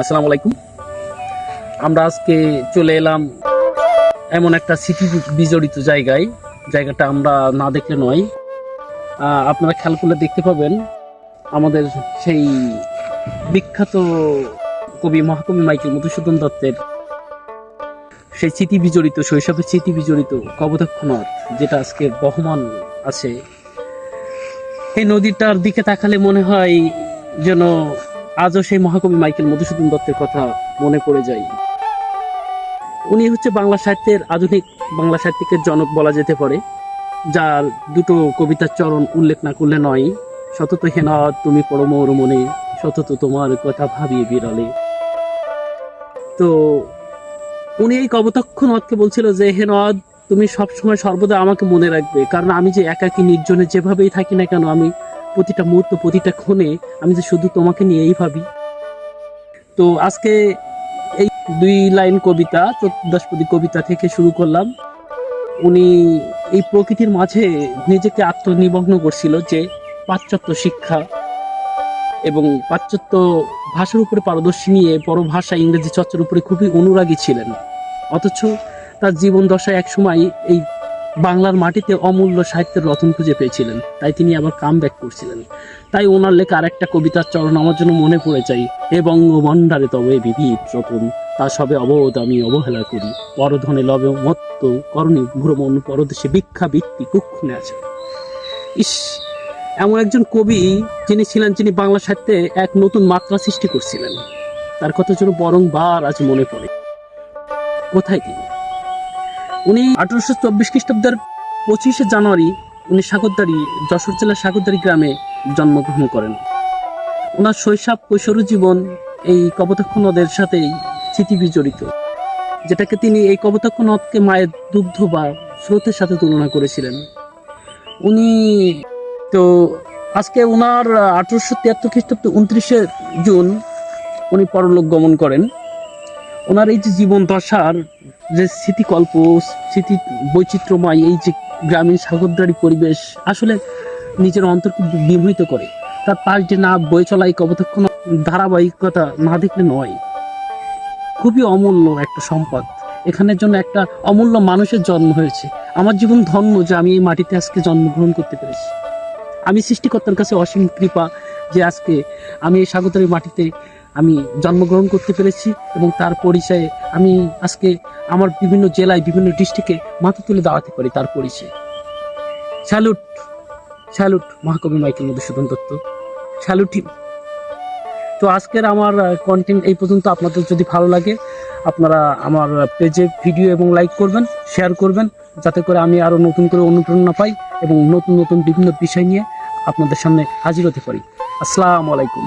আসসালামু আলাইকুম। আমরা আজকে চলে এলাম এমন একটা স্মৃতি বিজড়িত জায়গায়। জায়গাটা আমরা না দেখলে নয়। আপনারা খেয়াল করলে দেখতে পাবেন আমাদের সেই বিখ্যাত কবি মহাকবি মাইকেল মধুসূদন দত্তের সেই স্মৃতি বিজড়িত, শৈশবের স্মৃতি বিজড়িত কবদক্ষ নদ, যেটা আজকে বহমান আছে। এই নদীটার দিকে তাকালে মনে হয় যেন আজও সেই মহাকবি মাইকেল মধুসূদন দত্তের কথা মনে পড়ে যায়। উনি হচ্ছে বাংলা সাহিত্যের আধুনিক বাংলা সাহিত্যিকের জনক বলা যেতে পারে, যার দুটো কবিতার চরণ উল্লেখ না করলে নয়, সতত হেনাদ তুমি পরম মনে, সতত তোমার কথা ভাবিয়ে বিড়ালে। তো উনি এই কবতক্ষ নদকে বলছিল যে, হে নদ তুমি সবসময় সর্বদা আমাকে মনে রাখবে, কারণ আমি যে একাকী নির্জনে যেভাবেই থাকি না কেন, আমি প্রতিটা মুহূর্ত, প্রতিটা ক্ষণে আমি যে শুধু তোমাকে নিয়েই ভাবি। তো আজকে এই দুই লাইন কবিতা চতুর্দশপদী কবিতা থেকে শুরু করলাম। উনি এই প্রকৃতির মাঝে নিজেকে আত্মনিমগ্ন করছিল যে পাশ্চাত্য শিক্ষা এবং পাশ্চাত্য ভাষার উপরে পারদর্শী নিয়ে বড় ভাষা ইংরেজি চর্চার উপরে খুবই অনুরাগী ছিলেন। অথচ তার জীবন দশায় একসময় এই বাংলার মাটিতে অমূল্য সাহিত্যের রতন খুঁজে পেয়েছিলেন, তাই তিনি আবার কাম ব্যাক করছিলেন। তাই ওনার লেখা আরেকটা কবিতার চরণ আমার জন্য মনে পড়ে যায়, এ বঙ্গমণ্ডারে তবে বিবিধ রতন, তা সবে অবধ আমি অবহেলা করি। পরধনে লবে মত্ত, করণে ভ্রমণ, পরদেশে ভিক্ষা বৃত্তি কুক্ষণে আছে। ইস, এমন একজন কবি যিনি ছিলেন যিনি বাংলা সাহিত্যে এক নতুন মাত্রা সৃষ্টি করছিলেন। তার কথা যেন বরংবার আজ মনে পড়ে। কোথায় তিনি? উনি আঠারোশো চব্বিশ খ্রিস্টাব্দের পঁচিশে জানুয়ারি উনি সাগরদারি যশোর জেলার সাগরদারি গ্রামে জন্মগ্রহণ করেন। ওনার শৈশব কৈশোর জীবন এই কপোতাক্ষ নদের সাথেই স্মৃতি বিজড়িত যেটাকে তিনি এই কপোতাক্ষ নদকে মায়ের দুগ্ধ বা স্রোতের সাথে তুলনা করেছিলেন। উনি তো আজকে ওনার আঠারোশো তিয়াত্তর খ্রিস্টাব্দ উনত্রিশে জুন উনি পরলোক গমন করেন। ওনার এই যে জীবন দশার যে স্মৃতিকল্প, স্মৃতি বৈচিত্র্যময় এই যে গ্রামীণ সাগরদারি পরিবেশ আসলে নিজের অন্তরকে বিমোহিত করে। তার পাশ যে না বই চলা এই কবতক্ষ ধারাবাহিকতা না দেখলে নয়। খুবই অমূল্য একটা সম্পদ। এখানের জন্য একটা অমূল্য মানুষের জন্ম হয়েছে। আমার জীবন ধন্য যে আমি এই মাটিতে আজকে জন্মগ্রহণ করতে পেরেছি। আমি সৃষ্টিকর্তার কাছে অসীম কৃপা যে আজকে আমি এই সাগরদারি মাটিতে আমি জন্মগ্রহণ করতে পেরেছি এবং তার পরিচয়ে আমি আজকে আমার বিভিন্ন জেলায়, বিভিন্ন ডিস্ট্রিক্টে মাথা তুলে দাঁড়াতে পারি তার পরিচয়ে। স্যালুট স্যালুট মহাকবি মাইকেল মধুসূদন দত্ত। স্যালুট। তো আজকের আমার কন্টেন্ট এই পর্যন্ত। আপনাদের যদি ভালো লাগে, আপনারা আমার পেজে ভিডিও এবং লাইক করবেন শেয়ার করবেন, যাতে করে আমি আরও নতুন করে অনুপ্রেরণা পাই এবং নতুন নতুন বিভিন্ন বিষয় নিয়ে আপনাদের সামনে হাজির হতে পারি। আসসালামু আলাইকুম।